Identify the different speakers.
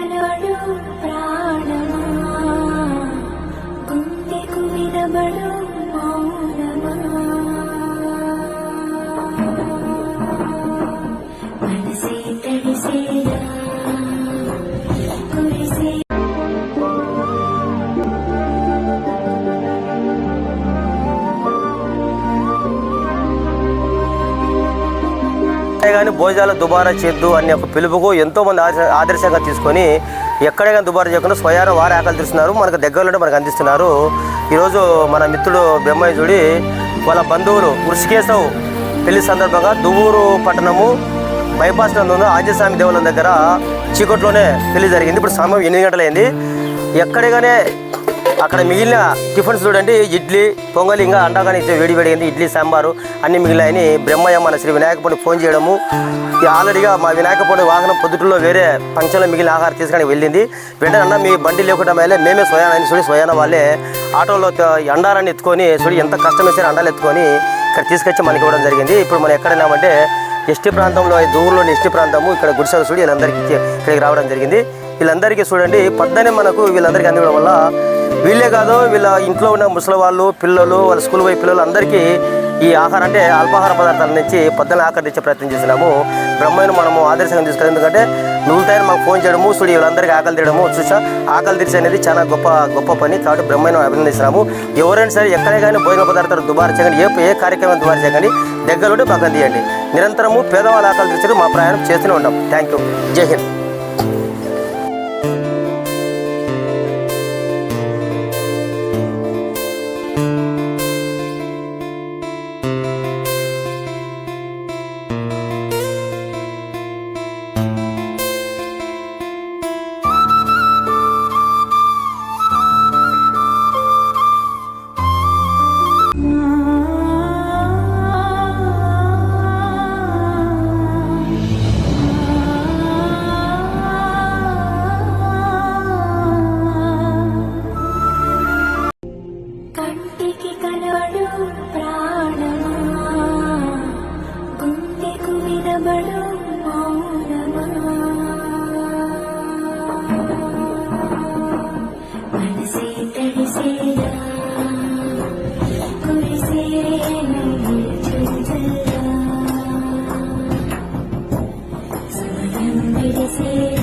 Speaker 1: నడు ప్రాణమా? గుండెకు వినబడు
Speaker 2: కానీ భోజనాలు దుబారా చేద్దు అనే ఒక పిలుపుకు ఎంతో మంది ఆదర్శంగా తీసుకొని ఎక్కడే కానీ దుబారా చేయకుండా స్వయాన వారే ఆకలి తీస్తున్నారు మనకు దగ్గరలోనే మనకు అందిస్తున్నారు. ఈరోజు మన మిత్రుడు బెమ్మాయి చూడి వాళ్ళ బంధువులు వృషికేశవ్ పెళ్ళి సందర్భంగా దువ్వూరు పట్టణము బైపాస్ నందు ఉన్న ఆంజస్వామి దేవుల దగ్గర చీకట్లోనే పెళ్ళి జరిగింది. ఇప్పుడు సమయం ఎనిమిది గంటలైంది. ఎక్కడిగానే అక్కడ మిగిలిన టిఫిన్స్ చూడండి ఇడ్లీ పొంగలి ఇంకా అండాగానే ఇచ్చే వేడి వేడి అయింది ఇడ్లీ సాంబారు అన్ని మిగిలినాయని బ్రహ్మయ్య మన శ్రీ వినాయక ఫోన్ చేయడము. ఆల్రెడీగా మా వినాయక వాహనం పొద్దుట్లో వేరే ఫంక్షన్లో మిగిలిన ఆహారం తీసుకొని వెళ్ళింది. వెంటనే అన్న మీ బండి లేకుండా మేలే మేమే స్వయాన చూడి స్వయాన వాళ్ళే ఆటోలో త- అండారాన్ని ఎత్తుకొని చూడి ఎంత కష్టం అండాలు ఎత్తుకొని ఇక్కడ తీసుకొచ్చి మనకి ఇవ్వడం జరిగింది. ఇప్పుడు మనం ఎక్కడ ఎస్టీ ప్రాంతంలో దూరంలోని ఎస్టీ ప్రాంతము ఇక్కడ గుడిసెలు చూడి వీళ్ళందరికీ ఇక్కడికి రావడం జరిగింది. వీళ్ళందరికీ చూడండి పద్దనే మనకు వీళ్ళందరికీ అందివ్వడం వల్ల వీళ్ళే కాదు వీళ్ళ ఇంట్లో ఉన్న ముసలి వాళ్ళు పిల్లలు వాళ్ళ స్కూల్ పోయే పిల్లలు అందరికీ ఈ ఆహారం అంటే అల్పాహార పదార్థాల నుంచి పొద్దున ఆకర్షించే ప్రయత్నం చేసినాము. బ్రహ్మను మనము ఆదర్శంగా తీసుకుని ఎందుకంటే నువ్వు మాకు ఫోన్ చేయడము సుడి వీళ్ళందరికీ ఆకలి తీయడము చూసా? ఆకలి తీర్చి అనేది చాలా గొప్ప గొప్ప పని. కాబట్టి బ్రహ్మను అభినందిస్తున్నాము. ఎవరైనా సరే ఎక్కడే కానీ భోజన పదార్థాలు దుబారు చేయకండి. ఏ ఏ కార్యక్రమం దుబారు చేయకండి. దగ్గర పక్కన తీయండి. నిరంతరము పేదవాళ్ళ ఆకలి తీర్చడం మా ప్రయాణం చేస్తూనే ఉంటాం థ్యాంక్ యూ జై హింద్ you.